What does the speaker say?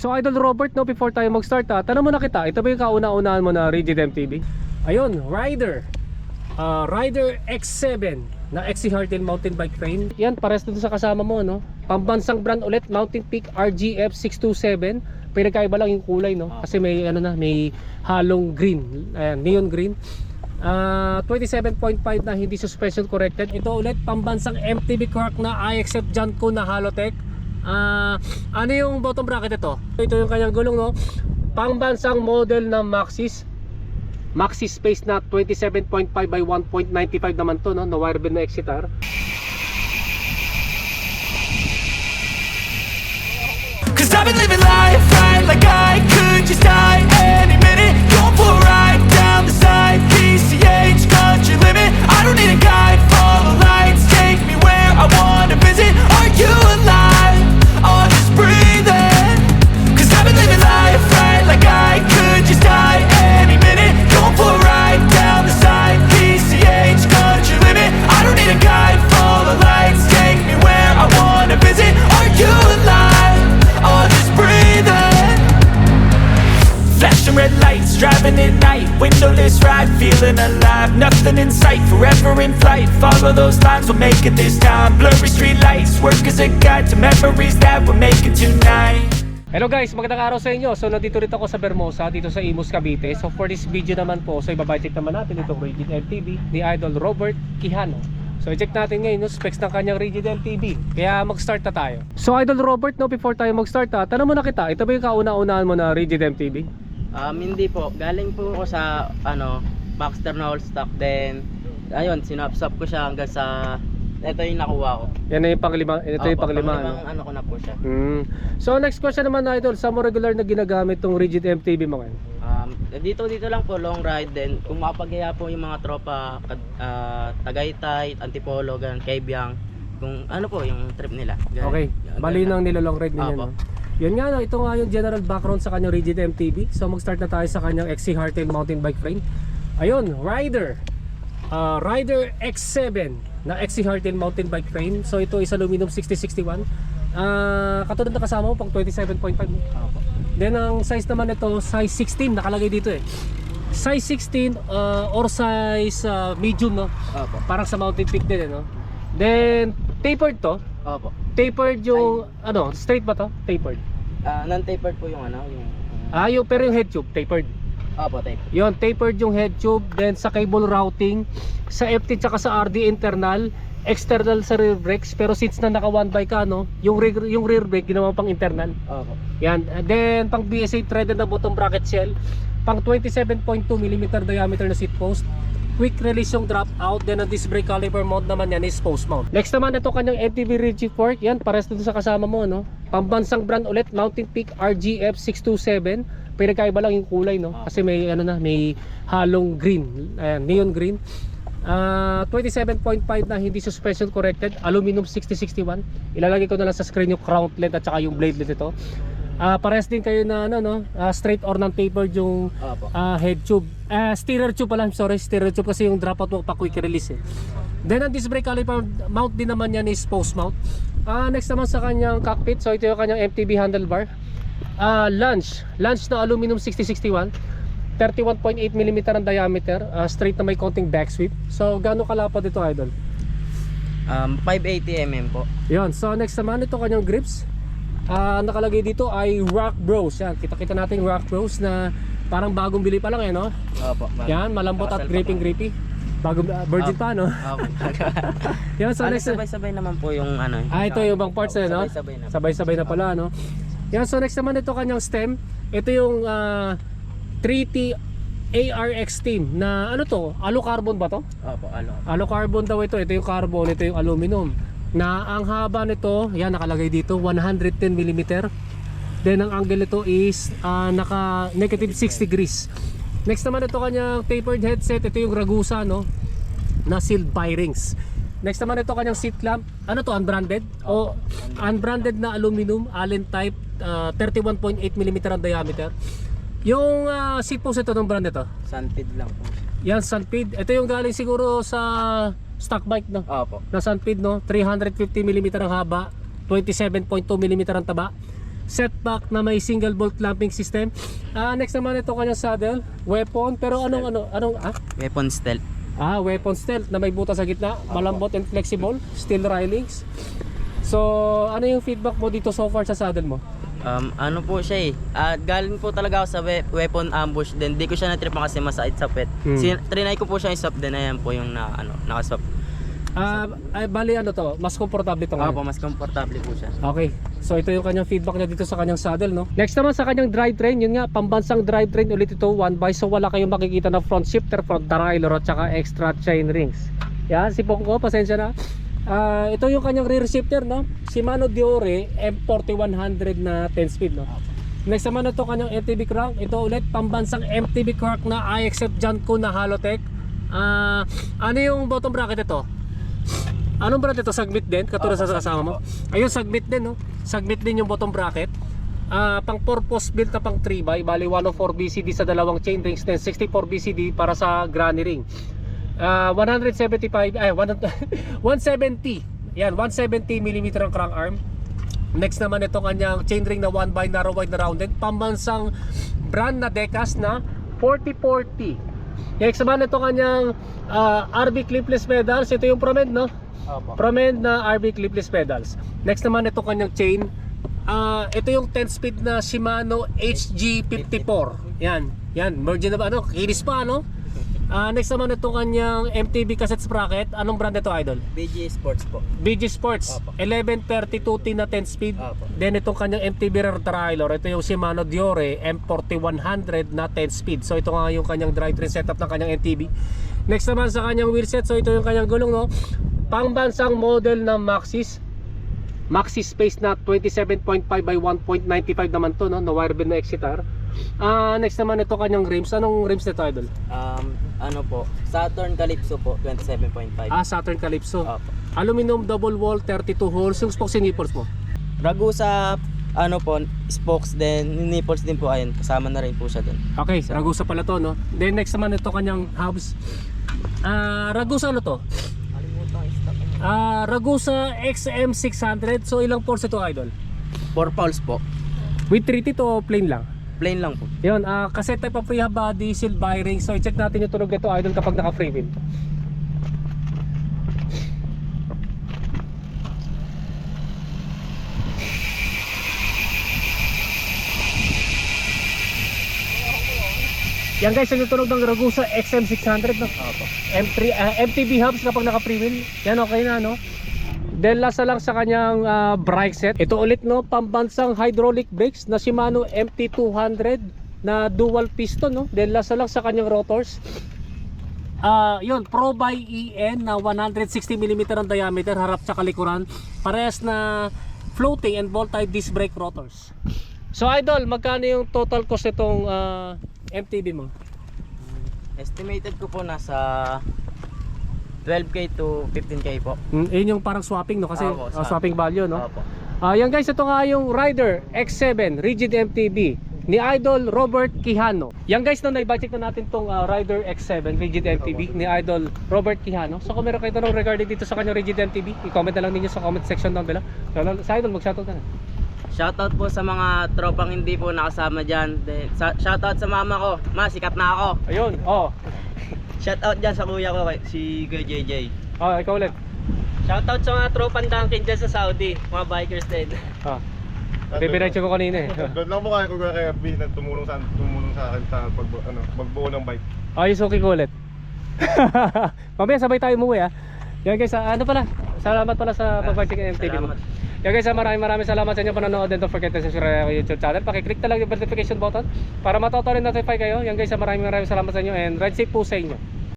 So Idol Robert, no, before tayo mag-start ha, tanong mo na kita, ito ba yung kauna-unahan mo na Rigid MTB? Ayun, Rider. Ah, Rider X7 na XC Hardtail mountain bike frame. Yan, pares dito sa kasama mo, no? Pambansang brand ulit, Mountain Peak RGF 627. Pinagkaiba lang yung kulay, no? Kasi may ano na, may halong green, ayan, neon green. Ah, 27.5 na hindi suspension corrected. Ito ulit pambansang MTB Cork na IXF Janko na Halotech. Ah, ano yung bottom bracket ito? Ito yung kanyang gulong no. Pambansang model na Maxis. Maxis space na 27.5 by 1.95 naman to no, na wireband na Exitar. Cause I've been living life right like I could just die Nothing in sight, forever in flight Follow those lines, we'll make it this time Blurry street lights, work as a guide To memories that we're making tonight Hello guys, magandang araw sa inyo. So nandito rin ako sa Bermosa, dito sa Imus Cavite. So for this video naman po, so ibabay-check naman natin itong Rigid LTV ni Idol Robert Quijano. So i-check natin ngayon yung specs ng kanyang Rigid LTV. Kaya mag-start na tayo. So Idol Robert, no, before tayo mag-start ha, tanong mo na kita, ito ba yung kauna-unahan mo na Rigid MTV? Um, hindi po. Galing po ako sa ano, Baxter na all stock then ayun, sinapsap ko siya hanggang sa ito yung nakuha ko. Yan na yung panglima, ito yung Opo, panglima. panglimang ano? ano ko na po siya. Mm. So next question naman Idol, sa mo regular na ginagamit tong Rigid MTV mo ngayon? Um, dito dito lang po long ride then kung mapagaya po yung mga tropa kad- ah, Tagaytay, Antipolo, ganun, Kabyang, kung ano po yung trip nila. Ganun. Okay, bali nang nilalong ride ninyo Apo. no? Yun nga no, ito nga yung general background sa kanyang Rigid MTV So mag-start na tayo sa kanyang XC Hardtail mountain bike frame Ayun, Rider Ah, Rider X7 na XC Hardtail mountain bike frame So ito is aluminum 6061 Ah, Katulad na kasama mo pang 27.5 Opo. Then ang size naman ito, size 16 nakalagay dito eh Size 16 ah, or size ah, medium no Opo. Parang sa mountain peak din eh no Then tapered to Opo. Tapered yung ano, straight ba to? Tapered. Ah, non-tapered po yung ano, yung Ah, yung pero yung head tube tapered. Opo, tape. Yon, tapered yung head tube, then sa cable routing, sa FT tsaka sa RD internal, external sa rear brakes, pero since na naka one by ka no, yung rear, yung rear brake ginawa pang internal. Opo. Yan, and then pang BSA threaded na bottom bracket shell, pang 27.2 mm diameter na seat post, quick release yung drop out then ang disc brake caliper mount naman yan is post mount. Next naman ito kanyang MTB Ridge fork. Yan pares dito sa kasama mo no? Pambansang brand ulit Mountain Peak RGF 627 pinagkaiba lang yung kulay no kasi may ano na may halong green ayan, neon green Ah, 27.5 na hindi suspension corrected aluminum 6061 ilalagay ko na lang sa screen yung crown length at saka yung blade length ito Ah, pares din kayo na ano no ah, straight or non tapered yung. Ah, head tube. Ah, steerer tube pala. Sorry, steerer tube kasi yung drop out mo pa quick release eh. Then ang disc brake caliper mount din naman yan is post mount. Ah, next naman sa kanyang cockpit. So ito yung kanyang MTB handlebar. Ah, lunch. Lunch na aluminum 6061. 31.8 mm ang diameter. Ah, straight na may konting back sweep. So gaano kalapad ito idol? Um, 580 mm po. Yun. So next naman ito kanyang grips. Ah, nakalagay dito ay Rock Bros. Yan, kita-kita natin yung Rock Bros na parang bagong bili pa lang eh, no? Opo. Yan, malambot at gripping grippy. Bago uh, virgin pa no. Opo. Yan so Ano, next sabay-sabay naman po yung ano. Ah, ito yung bang parts eh, no? Sabay-sabay na. Sabay-sabay na pala no. Yan so next naman ito kanyang stem. Ito yung ah, 3T ARX team na ano to? Alu carbon ba to? Opo, ano. Alu carbon daw ito. Ito yung carbon, ito yung aluminum. Na ang haba nito, yan nakalagay dito 110 mm. Then ang angle nito is ah, naka negative 6 degrees. Next naman ito kanyang tapered headset. Ito yung Ragusa no na sealed bearings. Next naman ito kanyang seat clamp. Ano to unbranded? O unbranded na aluminum Allen type ah, 31.8 mm ang diameter. Yung ah, seat post ito ng brand ito. Sunpid lang po. Yan Sunpid. Ito yung galing siguro sa stock bike no. Opo. Na Sunpid no, 350 mm ang haba, 27.2 mm ang taba. setback na may single bolt clamping system. Ah, next naman ito kanyang saddle, weapon, pero anong ano anong ah? Weapon stealth. Ah, weapon stealth na may butas sa gitna, malambot and flexible, steel railings. So, ano yung feedback mo dito so far sa saddle mo? Um, ano po siya eh. Ah, galing po talaga ako sa we- weapon ambush din. Di ko siya natripan kasi masait sa pet. Hmm. Sin- trinay ko po siya i-swap din. Ayan po yung na, ano, nakaswap. Ah, ay, bali ano to, mas komportable Ako ngayon. po, mas komportable po siya. Okay. So ito yung kanyang feedback niya dito sa kanyang saddle, no? Next naman sa kanyang drivetrain, yun nga, pambansang drivetrain ulit ito, one by so wala kayong makikita na front shifter, front derailleur at saka extra chain rings. Yan, si Pongko, pasensya na. Ah, ito yung kanyang rear shifter, no? Shimano Diore M4100 na 10 speed, no? Next naman ito kanyang MTB crank. Ito ulit pambansang MTB crank na IXF Janko na Halotech. Ah, ano yung bottom bracket ito? Anong brand ito? Sagmit din? Katulad sa kasama mo? Ayun, Sagmit din, no? Sagmit din yung bottom bracket. Ah, pang purpose built na pang 3 by bali 104 BCD sa dalawang chain rings then 64 BCD para sa granny ring. Ah, 175 ay 100 170. Yan, 170 mm ang crank arm. Next naman ito kanyang chain ring na 1 by narrow wide na rounded. Pambansang brand na Decas na 4040. Next naman ito kanyang ah, RB clipless pedals. Ito yung Promed, no? Opo. Promed na RB clipless pedals. Next naman ito kanyang chain. Ah, ito yung 10 speed na Shimano HG54. Yan. Yan, merge na ba ano? Kinis pa ano? Ah, next naman ito kanyang MTB cassette sprocket. Anong brand ito, idol? BG Sports po. BG Sports Opo. 1132T na 10 speed. Opo. Then itong kanyang MTB rear trailer, ito yung Shimano Diore M4100 na 10 speed. So ito nga yung kanyang drivetrain setup ng kanyang MTB. Next naman sa kanyang wheelset, so ito yung kanyang gulong no. Pangbansang model na Maxis. Maxis Space na 27.5 by 1.95 naman to no, na wireband na Exitar. Ah, next naman ito kanyang rims. Anong rims nito, idol? Um, ano po, Saturn Calypso po, 27.5. Ah, Saturn Calypso. Opo. Aluminum double wall 32 holes. Yung spokes and nipples mo. Ragusa, ano po, spokes din, nipples din po ayun. Kasama na rin po siya dun. Okay, Ragusa pala to, no? Then next naman ito kanyang hubs. Ah, Ragusa ano to? Ah, Ragusa XM600. So ilang poles ito, idol? 4 poles po. With 3T to plain lang. Plain lang po. Yun, ah, kasi type of rehab body, seal bearing. So i-check natin yung tunog nito, idol, kapag naka free wheel. Yan guys, yung tunog ng Ragusa XM600 no? Opo. M3, ah, MTB hubs kapag naka free wheel. Yan okay na no? Then last na lang sa kanyang ah, brake set. Ito ulit no, pambansang hydraulic brakes na Shimano MT200 na dual piston no. Then last na lang sa kanyang rotors. Ah, yun, Pro by EN na 160 mm ang diameter harap sa kalikuran. Parehas na floating and voltide disc brake rotors. So idol, magkano yung total cost nitong ah, MTB mo? Estimated ko po nasa 12k to 15k po. Mm, yun yung parang swapping no kasi Opo, ah, swapping value no. Opo. Ah, yan guys, ito nga yung Rider X7 Rigid MTB ni Idol Robert Quijano. Yan guys, no, na-budget na natin tong ah, Rider X7 Rigid MTB ni Idol Robert Quijano. So kung meron kayo tanong regarding dito sa kanyang Rigid MTB, i-comment na lang ninyo sa comment section down below. So, sa Idol, mag-shoutout ka na. Shoutout po sa mga tropang hindi po nakasama dyan. Then, sa, shoutout sa mama ko. Ma, sikat na ako. Ayun, oh. Shoutout dyan sa kuya ko, kay- si Kuya JJ. Oh, ikaw ulit. Shoutout sa mga tropang Dunkin dyan sa Saudi. Mga bikers din. Ah. Bibiretso ko kanina eh. Doon lang mo kaya ko kaya FB na tumulong sa tumulong sa akin sa pag ano, magbuo ng bike. Ayos, okay ko ulit. Mamaya sabay tayo umuwi ah. Yan guys, ah, ano pala? Salamat pala sa pag-watching ng MTV mo. Salamat. Yan guys, ah, maraming maraming salamat sa inyo panonood and don't forget to subscribe sa YouTube channel. Pakiclick na lang yung notification button para matoto rin notify kayo. Yan guys, ah, maraming maraming salamat sa inyo and ride safe po sa inyo.